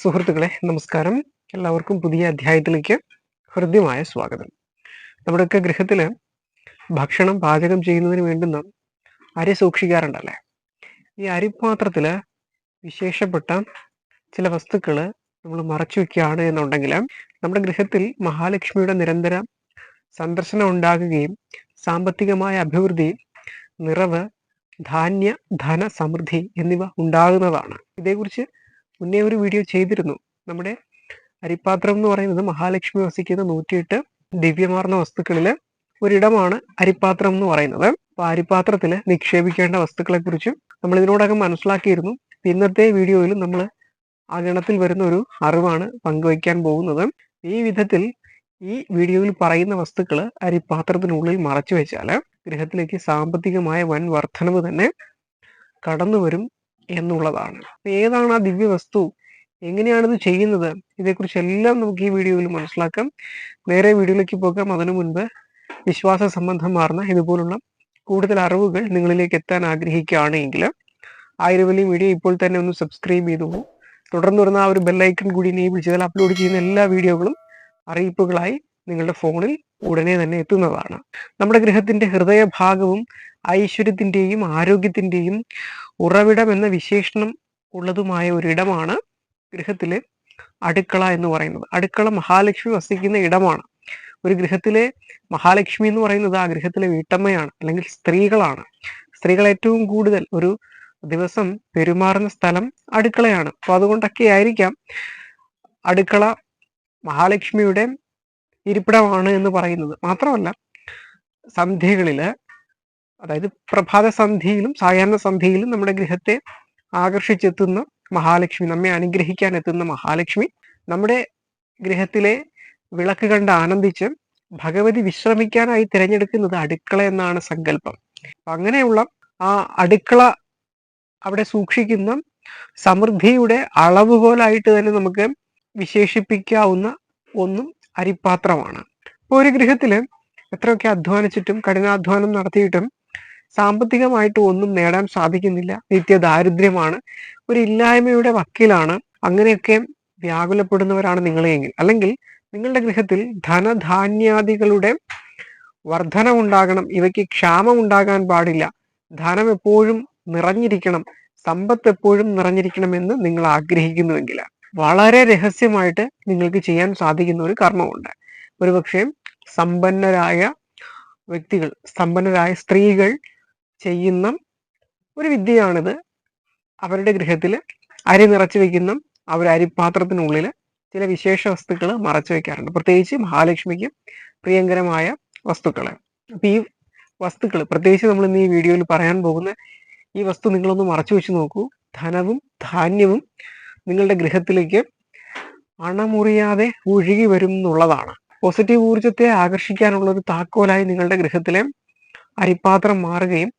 സുഹൃത്തുക്കളെ നമസ്കാരം. എല്ലാവർക്കും പുതിയ അധ്യായത്തിലേക്ക് ഹൃദ്യമായ സ്വാഗതം. നമ്മുടെയൊക്കെ ഗൃഹത്തിൽ ഭക്ഷണം പാചകം ചെയ്യുന്നതിന് വേണ്ടുന്ന അരി സൂക്ഷിക്കാറുണ്ടല്ലേ? ഈ അരിപാത്രത്തിൽ വിശേഷപ്പെട്ട ചില വസ്തുക്കൾ നമ്മൾ മറച്ചു വെക്കുകയാണ് എന്നുണ്ടെങ്കിൽ നമ്മുടെ ഗൃഹത്തിൽ മഹാലക്ഷ്മിയുടെ നിരന്തര സന്ദർശനം ഉണ്ടാകുകയും സാമ്പത്തികമായ അഭിവൃദ്ധി നിറവ് ധാന്യ ധന സമൃദ്ധി എന്നിവ ഉണ്ടാകുന്നതാണ്. ഇതേക്കുറിച്ച് മുന്നേ ഒരു വീഡിയോ ചെയ്തിരുന്നു. നമ്മുടെ അരിപ്പാത്രം എന്ന് പറയുന്നത് മഹാലക്ഷ്മി വസിക്കുന്ന നൂറ്റിയെട്ട് ദിവ്യമാർന്ന വസ്തുക്കളിൽ ഒരിടമാണ് അരിപ്പാത്രം എന്ന് പറയുന്നത്. അപ്പൊ അരിപ്പാത്രത്തിൽ നിക്ഷേപിക്കേണ്ട വസ്തുക്കളെ കുറിച്ചും നമ്മൾ ഇതിനോടകം മനസ്സിലാക്കിയിരുന്നു. ഇന്നത്തെ വീഡിയോയിൽ നമ്മൾ ആ ഗണത്തിൽ വരുന്ന ഒരു അറിവാണ് പങ്കുവയ്ക്കാൻ പോകുന്നത്. ഈ വിധത്തിൽ ഈ വീഡിയോയിൽ പറയുന്ന വസ്തുക്കൾ അരിപ്പാത്രത്തിനുള്ളിൽ മറച്ചു വെച്ചാൽ ഗൃഹത്തിലേക്ക് സാമ്പത്തികമായ വൻ വർധനവ് തന്നെ കടന്നു വരും എന്നുള്ളതാണ്. ഏതാണ് ആ ദിവ്യ വസ്തു എങ്ങനെയാണ് ഇത് ചെയ്യുന്നത്? ഇതേക്കുറിച്ചെല്ലാം നമുക്ക് ഈ വീഡിയോയിൽ മനസ്സിലാക്കാം. നേരെ വീഡിയോയിലേക്ക് പോകാം. അതിനു മുൻപ് വിശ്വാസ സംബന്ധമാർന്ന ഇതുപോലുള്ള കൂടുതൽ അറിവുകൾ നിങ്ങളിലേക്ക് എത്താൻ ആഗ്രഹിക്കുകയാണെങ്കിൽ ആയിരവലി വീഡിയോ ഇപ്പോൾ തന്നെ ഒന്ന് സബ്സ്ക്രൈബ് ചെയ്തോളൂ തുടർന്ന് വരുന്ന ആ ഒരു ബെല്ലൈക്കൺ കൂടി എനേബിൾ ചെയ്താൽ അപ്ലോഡ് ചെയ്യുന്ന എല്ലാ വീഡിയോകളും അറിയിപ്പുകളായി നിങ്ങളുടെ ഫോണിൽ ഉടനെ തന്നെ എത്തുന്നതാണ്. നമ്മുടെ ഗ്രഹത്തിന്റെ ഹൃദയഭാഗവും ഐശ്വര്യത്തിന്റെയും ആരോഗ്യത്തിന്റെയും ഉറവിടം എന്ന വിശേഷണം ഉള്ളതുമായ ഒരിടമാണ് ഗൃഹത്തിലെ അടുക്കള എന്ന് പറയുന്നത്. അടുക്കള മഹാലക്ഷ്മി വസിക്കുന്ന ഇടമാണ്. ഒരു ഗൃഹത്തിലെ മഹാലക്ഷ്മി എന്ന് പറയുന്നത് ആ ഗൃഹത്തിലെ വീട്ടമ്മയാണ് അല്ലെങ്കിൽ സ്ത്രീകളാണ്. സ്ത്രീകൾ ഏറ്റവും കൂടുതൽ ഒരു ദിവസം പെരുമാറുന്ന സ്ഥലം അടുക്കളയാണ്. അപ്പൊ അതുകൊണ്ടൊക്കെ ആയിരിക്കാം അടുക്കള മഹാലക്ഷ്മിയുടെ ഇരിപ്പിടമാണ് എന്ന് പറയുന്നത്. മാത്രമല്ല സന്ധ്യകളിൽ അതായത് പ്രഭാത സന്ധ്യയിലും സായാഹ്ന സന്ധ്യയിലും നമ്മുടെ ഗൃഹത്തെ ആകർഷിച്ചെത്തുന്ന മഹാലക്ഷ്മി നമ്മെ അനുഗ്രഹിക്കാൻ എത്തുന്ന മഹാലക്ഷ്മി നമ്മുടെ ഗൃഹത്തിലെ വിളക്ക് കണ്ട് ആനന്ദിച്ച് ഭഗവതി വിശ്രമിക്കാനായി തിരഞ്ഞെടുക്കുന്നത് അടുക്കള എന്നാണ് സങ്കല്പം. അങ്ങനെയുള്ള ആ അടുക്കള അവിടെ സൂക്ഷിക്കുന്ന സമൃദ്ധിയുടെ അളവുകോലായിട്ട് തന്നെ നമുക്ക് വിശേഷിപ്പിക്കാവുന്ന ഒന്നും അരിപ്പാത്രമാണ്. ഒരു ഗൃഹത്തിൽ എത്രയൊക്കെ അധ്വാനിച്ചിട്ടും കഠിനാധ്വാനം നടത്തിയിട്ടും സാമ്പത്തികമായിട്ട് ഒന്നും നേടാൻ സാധിക്കുന്നില്ല. നിത്യ ദാരിദ്ര്യമാണ് ഒരു ഇല്ലായ്മയുടെ വക്കീലാണ്. അങ്ങനെയൊക്കെ വ്യാകുലപ്പെടുന്നവരാണ് നിങ്ങളെങ്കിൽ അല്ലെങ്കിൽ നിങ്ങളുടെ ഗൃഹത്തിൽ ധനധാന്യാദികളുടെ വർധനമുണ്ടാകണം ഇവയ്ക്ക് ക്ഷാമം ഉണ്ടാകാൻ പാടില്ല. ധനം എപ്പോഴും നിറഞ്ഞിരിക്കണം. സമ്പത്ത് എപ്പോഴും നിറഞ്ഞിരിക്കണം എന്ന് നിങ്ങൾ ആഗ്രഹിക്കുന്നുവെങ്കിൽ വളരെ രഹസ്യമായിട്ട് നിങ്ങൾക്ക് ചെയ്യാൻ സാധിക്കുന്ന ഒരു കർമ്മമുണ്ട്. ഒരുപക്ഷെ സമ്പന്നരായ വ്യക്തികൾ സമ്പന്നരായ സ്ത്രീകൾ ചെയ്യുന്ന ഒരു വിദ്യയാണിത്. അവരുടെ ഗൃഹത്തിൽ അരി നിറച്ചു വെക്കുന്ന അവർ അരിപ്പാത്രത്തിനുള്ളിൽ ചില വിശേഷ വസ്തുക്കൾ മറച്ചു വെക്കാറുണ്ട്. പ്രത്യേകിച്ച് മഹാലക്ഷ്മിക്ക് പ്രിയങ്കരമായ വസ്തുക്കൾ അപ്പൊ ഈ വസ്തുക്കൾ പ്രത്യേകിച്ച് നമ്മൾ ഇന്ന് ഈ വീഡിയോയിൽ പറയാൻ പോകുന്ന ഈ വസ്തു നിങ്ങളൊന്ന് മറച്ചു വെച്ച് നോക്കൂ. ധനവും ധാന്യവും നിങ്ങളുടെ ഗൃഹത്തിലേക്ക് അണമുറിയാതെ ഒഴുകി വരും എന്നുള്ളതാണ്. പോസിറ്റീവ് ഊർജത്തെ ആകർഷിക്കാനുള്ള ഒരു താക്കോലായി നിങ്ങളുടെ ഗൃഹത്തിലെ അരിപ്പാത്രം മാറുകയും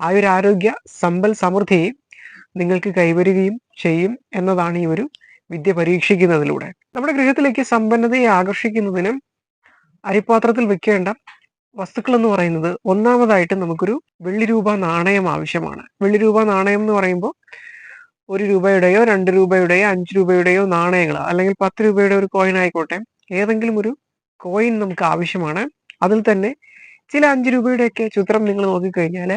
ആ ഒരു ആരോഗ്യ സമ്പൽ സമൃദ്ധി നിങ്ങൾക്ക് കൈവരുകയും ചെയ്യും എന്നതാണ് ഈ ഒരു വിദ്യ പരീക്ഷിക്കുന്നതിലൂടെ. നമ്മുടെ ഗൃഹത്തിലേക്ക് സമ്പന്നതയെ ആകർഷിക്കുന്നതിനും അരിപ്പാത്രത്തിൽ വെക്കേണ്ട വസ്തുക്കൾ എന്ന് പറയുന്നത് ഒന്നാമതായിട്ട് നമുക്കൊരു വെള്ളി രൂപ നാണയം ആവശ്യമാണ്. വെള്ളി രൂപ നാണയം എന്ന് പറയുമ്പോൾ ഒരു രൂപയുടെയോ രണ്ട് രൂപയുടെയോ അഞ്ച് രൂപയുടെയോ നാണയങ്ങൾ അല്ലെങ്കിൽ പത്ത് രൂപയുടെ ഒരു കോയിൻ ആയിക്കോട്ടെ. ഏതെങ്കിലും ഒരു കോയിൻ നമുക്ക് ആവശ്യമാണ്. അതിൽ തന്നെ ചില അഞ്ച് രൂപയുടെയൊക്കെ ചിത്രം നിങ്ങൾ നോക്കിക്കഴിഞ്ഞാൽ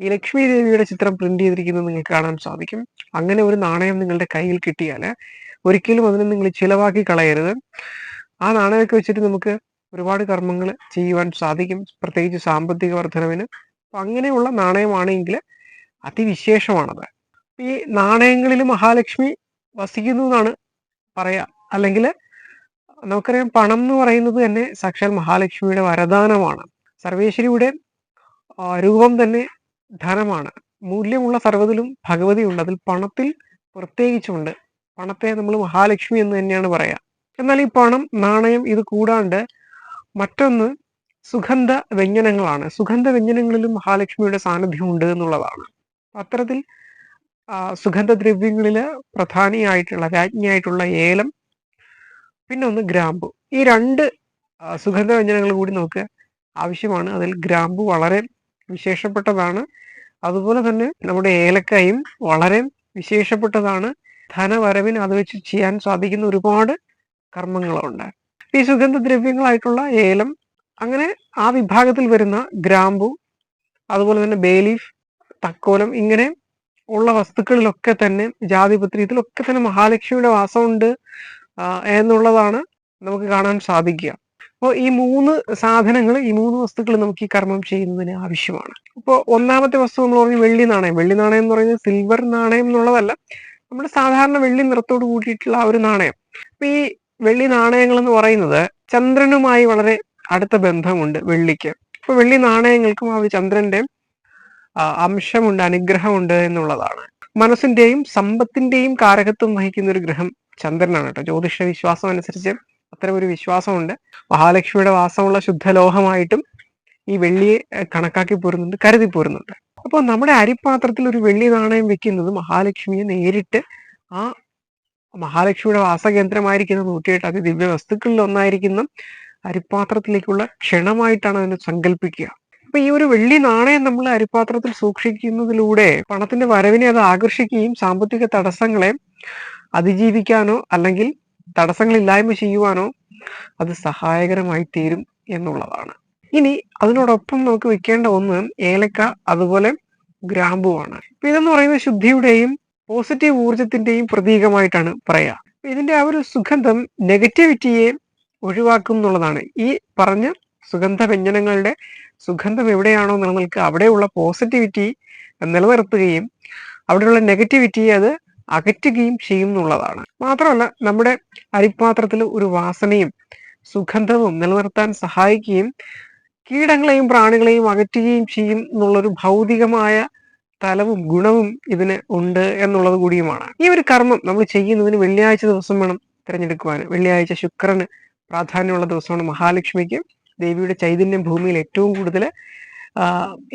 ഈ ലക്ഷ്മി ദേവിയുടെ ചിത്രം പ്രിന്റ് ചെയ്തിരിക്കുന്നത് നിങ്ങൾക്ക് കാണാൻ സാധിക്കും. അങ്ങനെ ഒരു നാണയം നിങ്ങളുടെ കയ്യിൽ കിട്ടിയാൽ ഒരിക്കലും അതിനെ നിങ്ങൾ ചിലവാക്കി കളയരുത്. ആ നാണയമൊക്കെ വെച്ചിട്ട് നമുക്ക് ഒരുപാട് കർമ്മങ്ങൾ ചെയ്യുവാൻ സാധിക്കും. പ്രത്യേകിച്ച് സാമ്പത്തിക വർധനവിന് അപ്പൊ അങ്ങനെയുള്ള നാണയമാണെങ്കിൽ അതിവിശേഷമാണത്. ഈ നാണയങ്ങളിൽ മഹാലക്ഷ്മി വസിക്കുന്നു എന്നാണ് പറയാ. അല്ലെങ്കിൽ നമുക്കറിയാം പണം എന്ന് പറയുന്നത് തന്നെ സാക്ഷാൽ മഹാലക്ഷ്മിയുടെ വരദാനമാണ്. സർവേശ്വരിയുടെ രൂപം തന്നെ ധനമാണ്. മൂല്യമുള്ള സർവതിലും ഭഗവതി ഉണ്ട് അതിൽ പണത്തിൽ പ്രത്യേകിച്ചുണ്ട് പണത്തെ നമ്മൾ മഹാലക്ഷ്മി എന്ന് തന്നെയാണ് പറയാ. എന്നാൽ ഈ പണം നാണയം ഇത് കൂടാണ്ട് മറ്റൊന്ന് സുഗന്ധ വ്യഞ്ജനങ്ങളാണ്. സുഗന്ധ വ്യഞ്ജനങ്ങളിലും മഹാലക്ഷ്മിയുടെ സാന്നിധ്യം ഉണ്ട് എന്നുള്ളതാണ്. അത്തരത്തിൽ സുഗന്ധദ്രവ്യങ്ങളിൽ പ്രധാനിയായിട്ടുള്ള രാജ്ഞിയായിട്ടുള്ള ഏലം പിന്നെ ഒന്ന് ഗ്രാമ്പു. ഈ രണ്ട് സുഗന്ധ വ്യഞ്ജനങ്ങൾ കൂടി നമുക്ക് ആവശ്യമാണ്. അതിൽ ഗ്രാമ്പു വളരെ വിശേഷപ്പെട്ടതാണ്. അതുപോലെ തന്നെ നമ്മുടെ ഏലക്കായും വളരെ വിശേഷപ്പെട്ടതാണ്. ധനവരവിന് അത് വെച്ച് ചെയ്യാൻ സാധിക്കുന്ന ഒരുപാട് കർമ്മങ്ങളുണ്ട്. ഈ സുഗന്ധദ്രവ്യങ്ങളായിട്ടുള്ള ഏലം അങ്ങനെ ആ വിഭാഗത്തിൽ വരുന്ന ഗ്രാമ്പു അതുപോലെ തന്നെ ബേലീഫ് തക്കോലം ഇങ്ങനെ ഉള്ള വസ്തുക്കളിലൊക്കെ തന്നെ ജാതിപത്രിയത്തിലൊക്കെ തന്നെ മഹാലക്ഷ്മിയുടെ വാസമുണ്ട് എന്നുള്ളതാണ് നമുക്ക് കാണാൻ സാധിക്കുക. അപ്പോൾ ഈ മൂന്ന് സാധനങ്ങൾ ഈ മൂന്ന് വസ്തുക്കൾ നമുക്ക് ഈ കർമ്മം ചെയ്യുന്നതിന് ആവശ്യമാണ്. അപ്പോൾ ഒന്നാമത്തെ വസ്തു നമ്മൾ പറഞ്ഞു വെള്ളി നാണയം. വെള്ളി നാണയം എന്ന് പറയുന്നത് സിൽവർ നാണയം എന്നുള്ളതല്ല നമ്മൾ സാധാരണ വെള്ളി നിറത്തോട് കൂട്ടിയിട്ടുള്ള ഒരു നാണയം. അപ്പൊ ഈ വെള്ളി നാണയങ്ങൾ എന്ന് പറയുന്നത് ചന്ദ്രനുമായി വളരെ അടുത്ത ബന്ധമുണ്ട് വെള്ളിക്ക്. അപ്പൊ വെള്ളി നാണയങ്ങൾക്കും ആ ചന്ദ്രന്റെ അംശമുണ്ട് അനുഗ്രഹമുണ്ട് എന്നുള്ളതാണ്. മനസ്സിന്റെയും സമ്പത്തിന്റെയും കാരകത്വം വഹിക്കുന്ന ഒരു ഗ്രഹം ചന്ദ്രനാണ് കേട്ടോ. ജ്യോതിഷ വിശ്വാസം അനുസരിച്ച് അത്തരം ഒരു വിശ്വാസമുണ്ട്. മഹാലക്ഷ്മിയുടെ വാസമുള്ള ശുദ്ധലോഹമായിട്ടും ഈ വെള്ളിയെ കണക്കാക്കി പോരുന്നുണ്ട് കരുതി പോരുന്നുണ്ട്. അപ്പോൾ നമ്മുടെ അരിപ്പാത്രത്തിൽ ഒരു വെള്ളി നാണയം വെക്കുന്നത് മഹാലക്ഷ്മിയെ നേരിട്ട് ആ മഹാലക്ഷ്മിയുടെ വാസകേന്ദ്രമായിരിക്കുന്ന നൂറ്റിയെട്ട് അതി ദിവ്യ വസ്തുക്കളിൽ ഒന്നായിരിക്കുന്ന അരിപ്പാത്രത്തിലേക്കുള്ള ക്ഷണമായിട്ടാണ് അതിനെ സങ്കല്പിക്കുക അപ്പൊ ഈ ഒരു വെള്ളി നാണയം നമ്മൾ അരിപ്പാത്രത്തിൽ സൂക്ഷിക്കുന്നതിലൂടെ പണത്തിന്റെ വരവിനെ അത് ആകർഷിക്കുകയും സാമ്പത്തിക തടസ്സങ്ങളെ അതിജീവിക്കാനോ അല്ലെങ്കിൽ തടസ്സങ്ങളില്ലായ്മ ചെയ്യുവാനോ അത് സഹായകരമായി തീരും എന്നുള്ളതാണ്. ഇനി അതിനോടൊപ്പം നമുക്ക് വെക്കേണ്ട ഒന്ന് ഏലക്ക അതുപോലെ ഗ്രാമ്പുവാണ്. ഇതെന്ന് പറയുന്നത് ശുദ്ധിയുടെയും പോസിറ്റീവ് ഊർജത്തിന്റെയും പ്രതീകമായിട്ടാണ് പറയാ. ഇതിന്റെ ആ ഒരു സുഗന്ധം നെഗറ്റിവിറ്റിയെ ഒഴിവാക്കും എന്നുള്ളതാണ്. ഈ പറഞ്ഞ സുഗന്ധ വ്യഞ്ജനങ്ങളുടെ സുഗന്ധം എവിടെയാണോ നിലനിൽക്കുക അവിടെയുള്ള പോസിറ്റിവിറ്റി നിലനിർത്തുകയും അവിടെയുള്ള നെഗറ്റിവിറ്റിയെ അത് അകറ്റുകയും ചെയ്യും എന്നുള്ളതാണ് മാത്രമല്ല നമ്മുടെ അരിപ്പാത്രത്തിൽ ഒരു വാസനയും സുഗന്ധവും നിലനിർത്താൻ സഹായിക്കുകയും കീടങ്ങളെയും പ്രാണികളെയും അകറ്റുകയും ചെയ്യും എന്നുള്ളൊരു ഭൗതികമായ തലവും ഗുണവും ഇതിന് ഉണ്ട് എന്നുള്ളത് കൂടിയുമാണ്. ഈ ഒരു കർമ്മം നമ്മൾ ചെയ്യുന്നതിന് വെള്ളിയാഴ്ച ദിവസം വേണം തിരഞ്ഞെടുക്കുവാൻ വെള്ളിയാഴ്ച ശുക്രന് പ്രാധാന്യമുള്ള ദിവസമാണ് മഹാലക്ഷ്മിക്ക്. ദേവിയുടെ ചൈതന്യം ഭൂമിയിൽ ഏറ്റവും കൂടുതൽ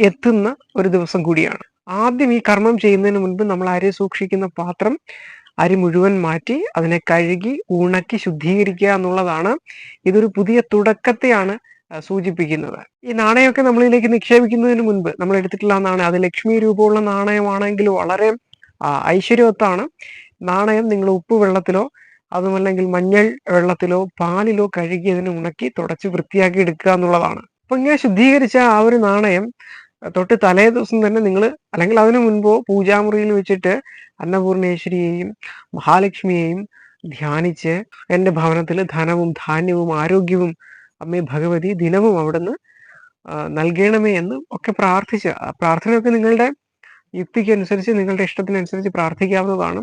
എത്തുന്ന ഒരു ദിവസം കൂടിയാണ്. ആദ്യം ഈ കർമ്മം ചെയ്യുന്നതിന് മുൻപ് നമ്മൾ അരി സൂക്ഷിക്കുന്ന പാത്രം അരി മുഴുവൻ മാറ്റി അതിനെ കഴുകി ഉണക്കി ശുദ്ധീകരിക്കുക എന്നുള്ളതാണ് ഇതൊരു പുതിയ തുടക്കത്തെയാണ് സൂചിപ്പിക്കുന്നത്. ഈ നാണയമൊക്കെ നമ്മളിലേക്ക് നിക്ഷേപിക്കുന്നതിന് മുൻപ് നമ്മൾ എടുത്തിട്ടുള്ള നാണയം അത് ലക്ഷ്മി രൂപമുള്ള നാണയമാണെങ്കിൽ വളരെ ഐശ്വര്യവത്താണ്. നാണയം നിങ്ങൾ ഉപ്പ് വെള്ളത്തിലോ അതുമല്ലെങ്കിൽ മഞ്ഞൾ വെള്ളത്തിലോ പാലിലോ കഴുകി അതിനെ ഉണക്കി തുടച്ച് വൃത്തിയാക്കി എടുക്കുക എന്നുള്ളതാണ്. അപ്പൊ ഇങ്ങനെ ശുദ്ധീകരിച്ച ആ ഒരു നാണയം തൊട്ട് തലേ ദിവസം തന്നെ നിങ്ങൾ അല്ലെങ്കിൽ അതിനു മുൻപോ പൂജാമുറിയിൽ വെച്ചിട്ട് അന്നപൂർണേശ്വരിയെയും മഹാലക്ഷ്മിയെയും ധ്യാനിച്ച് എന്റെ ഭവനത്തിൽ ധനവും ധാന്യവും ആരോഗ്യവും അമ്മേ ഭഗവതി ദിനവും അവിടുന്ന് നൽകണമേ എന്ന് ഒക്കെ പ്രാർത്ഥിച്ച് പ്രാർത്ഥനയൊക്കെ നിങ്ങളുടെ യുക്തിക്ക് അനുസരിച്ച് നിങ്ങളുടെ ഇഷ്ടത്തിനനുസരിച്ച് പ്രാർത്ഥിക്കാവുന്നതാണ്.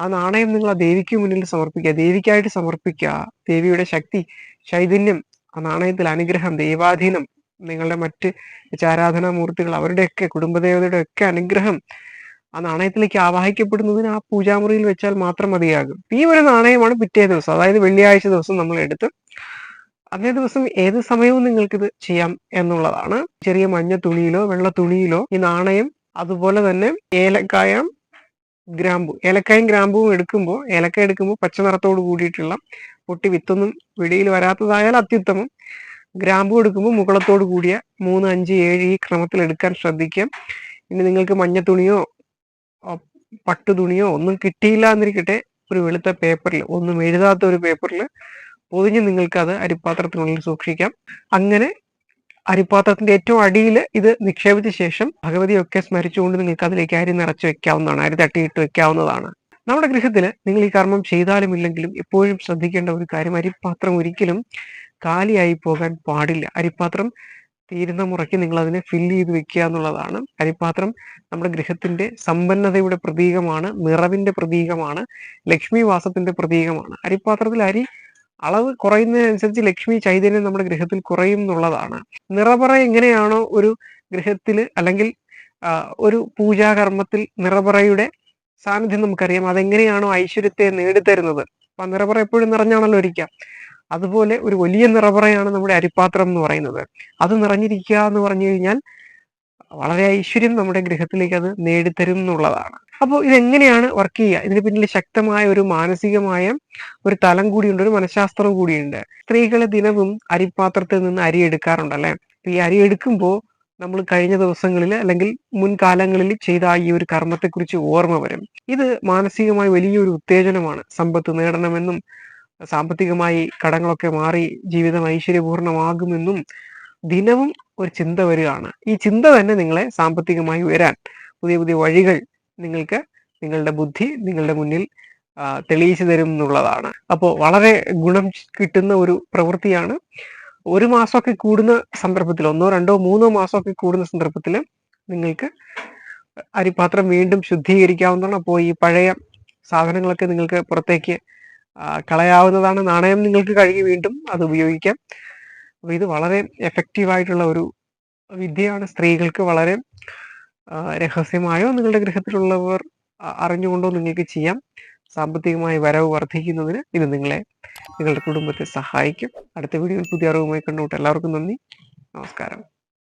ആ നാണയം നിങ്ങൾ ആ ദേവിക്ക് മുന്നിൽ സമർപ്പിക്കുക ദേവിക്കായിട്ട് സമർപ്പിക്കുക. ദേവിയുടെ ശക്തി ചൈതന്യം ആ നാണയത്തിൽ അനുഗ്രഹം ദൈവാധീനം നിങ്ങളുടെ മറ്റ് ആരാധനാമൂർത്തികൾ അവരുടെയൊക്കെ കുടുംബദേവതയുടെ ഒക്കെ അനുഗ്രഹം ആ നാണയത്തിലേക്ക് ആവാഹിക്കപ്പെടുന്നതിന് ആ പൂജാമുറിയിൽ വെച്ചാൽ മാത്രം മതിയാകും. ഈ ഒരു നാണയമാണ് പിറ്റേ ദിവസം അതായത് വെള്ളിയാഴ്ച ദിവസം നമ്മൾ എടുത്ത് അതേ ദിവസം ഏത് സമയവും നിങ്ങൾക്കിത് ചെയ്യാം എന്നുള്ളതാണ്. ചെറിയ മഞ്ഞ തുണിയിലോ വെള്ള തുണിയിലോ ഈ നാണയം അതുപോലെ തന്നെ ഏലക്കായ ഗ്രാമ്പു ഏലക്കായും ഗ്രാമ്പുവും എടുക്കുമ്പോൾ ഏലക്ക എടുക്കുമ്പോൾ പച്ച നിറത്തോട് കൂടിയിട്ടുള്ള പൊട്ടി വിത്തൊന്നും വെടിയിൽ വരാത്തതായാൽ അത്യുത്തമം. ഗ്രാമ്പു കൊടുക്കുമ്പോൾ മുകളത്തോട് കൂടിയ മൂന്ന് അഞ്ച് ഏഴ് ഈ ക്രമത്തിൽ എടുക്കാൻ ശ്രദ്ധിക്കാം. ഇനി നിങ്ങൾക്ക് മഞ്ഞ തുണിയോ പട്ടു തുണിയോ ഒന്നും കിട്ടിയില്ല എന്നിരിക്കട്ടെ. ഒരു വെളുത്ത പേപ്പറിൽ ഒന്നും എഴുതാത്ത ഒരു പേപ്പറിൽ പൊതിഞ്ഞ് അത് അരിപ്പാത്രത്തിനുള്ളിൽ സൂക്ഷിക്കാം. അങ്ങനെ അരിപ്പാത്രത്തിന്റെ ഏറ്റവും അടിയിൽ ഇത് നിക്ഷേപിച്ച ശേഷം ഭഗവതിയൊക്കെ സ്മരിച്ചുകൊണ്ട് നിങ്ങൾക്ക് അതിലേക്ക് അരി നിറച്ച് വെക്കാവുന്നതാണ്. അരി തട്ടിയിട്ട് വെക്കാവുന്നതാണ്. നമ്മുടെ ഗൃഹത്തിൽ നിങ്ങൾ ഈ കർമ്മം ചെയ്താലും ഇല്ലെങ്കിലും എപ്പോഴും ശ്രദ്ധിക്കേണ്ട ഒരു കാര്യം അരിപ്പാത്രം ഒരിക്കലും കാലിയായി പോകാൻ പാടില്ല. അരിപ്പാത്രം തീരുന്ന മുറയ്ക്ക് നിങ്ങൾ അതിനെ ഫില്ല് ചെയ്ത് വെക്കുക എന്നുള്ളതാണ്. അരിപ്പാത്രം നമ്മുടെ ഗൃഹത്തിന്റെ സമ്പന്നതയുടെ പ്രതീകമാണ് നിറവിന്റെ പ്രതീകമാണ് ലക്ഷ്മി വാസത്തിന്റെ പ്രതീകമാണ്. അരിപ്പാത്രത്തിൽ അരി അളവ് കുറയുന്നതിനനുസരിച്ച് ലക്ഷ്മി ചൈതന്യം നമ്മുടെ ഗൃഹത്തിൽ കുറയും എന്നുള്ളതാണ്. നിറപറ എങ്ങനെയാണോ ഒരു ഗൃഹത്തിൽ അല്ലെങ്കിൽ ഒരു പൂജാകർമ്മത്തിൽ നിറപറയുടെ സാന്നിധ്യം നമുക്കറിയാം. അതെങ്ങനെയാണോ ഐശ്വര്യത്തെ നേടിത്തരുന്നത്? അപ്പൊ നിറപറ എപ്പോഴും നിറഞ്ഞാണല്ലോ ഇരിക്കാം അതുപോലെ ഒരു വലിയ നിറപറയാണ് നമ്മുടെ അരിപ്പാത്രം എന്ന് പറയുന്നത്. അത് നിറഞ്ഞിരിക്കുക എന്ന് പറഞ്ഞു കഴിഞ്ഞാൽ വളരെ ഐശ്വര്യം നമ്മുടെ ഗൃഹത്തിലേക്ക് അത് നേടിത്തരും എന്നുള്ളതാണ്. അപ്പോൾ ഇതെങ്ങനെയാണ് വർക്ക് ചെയ്യുക? ഇതിന് പിന്നിൽ ശക്തമായ ഒരു മാനസികമായ ഒരു തലം കൂടിയുണ്ട് ഒരു മനഃശാസ്ത്രം കൂടിയുണ്ട്. സ്ത്രീകൾ ദിനവും അരിപ്പാത്രത്തിൽ നിന്ന് അരി എടുക്കാറുണ്ടല്ലേ ഈ അരി എടുക്കുമ്പോൾ നമ്മൾ കഴിഞ്ഞ ദിവസങ്ങളിൽ അല്ലെങ്കിൽ മുൻകാലങ്ങളിൽ ചെയ്ത ഈ ഒരു കർമ്മത്തെക്കുറിച്ച് ഓർമ്മ വരും. ഇത് മാനസികമായി വലിയൊരു ഉത്തേജനമാണ്. സമ്പത്ത് നേടണമെന്നും സാമ്പത്തികമായി കടങ്ങളൊക്കെ മാറി ജീവിതം ഐശ്വര്യപൂർണമാകുമെന്നും ദിനവും ഒരു ചിന്ത വരികയാണ്. ഈ ചിന്ത തന്നെ നിങ്ങളെ സാമ്പത്തികമായി ഉയരാൻ പുതിയ പുതിയ വഴികൾ നിങ്ങൾക്ക് നിങ്ങളുടെ ബുദ്ധി നിങ്ങളുടെ മുന്നിൽ തെളിയിച്ചു തരും എന്നുള്ളതാണ്. അപ്പോൾ വളരെ ഗുണം കിട്ടുന്ന ഒരു പ്രവൃത്തിയാണ്. ഒരു മാസമൊക്കെ കൂടുന്ന സന്ദർഭത്തിൽ ഒന്നോ രണ്ടോ മൂന്നോ മാസമൊക്കെ കൂടുന്ന സന്ദർഭത്തിൽ നിങ്ങൾക്ക് അരിപാത്രം വീണ്ടും ശുദ്ധീകരിക്കാവുന്നതാണ്. അപ്പോൾ ഈ പഴയ സാധനങ്ങളൊക്കെ നിങ്ങൾക്ക് പുറത്തേക്ക് കളയാവുന്നതാണ് നാണയം നിങ്ങൾക്ക് കഴുകി വീണ്ടും അത് ഉപയോഗിക്കാം. അപ്പോൾ ഇത് വളരെ എഫക്റ്റീവായിട്ടുള്ള ഒരു വിദ്യയാണ്. സ്ത്രീകൾക്ക് വളരെ രഹസ്യമായോ നിങ്ങളുടെ ഗൃഹത്തിലുള്ളവർ അറിഞ്ഞുകൊണ്ടോ നിങ്ങൾക്ക് ചെയ്യാം. സാമ്പത്തികമായി വരവ് വർദ്ധിക്കുന്നതിന് ഇത് നിങ്ങളെ നിങ്ങളുടെ കുടുംബത്തെ സഹായിക്കും. അടുത്ത വീഡിയോയിൽ പുതിയ അറിവുമായി കണ്ടുകൊണ്ട് എല്ലാവർക്കും നന്ദി. നമസ്കാരം.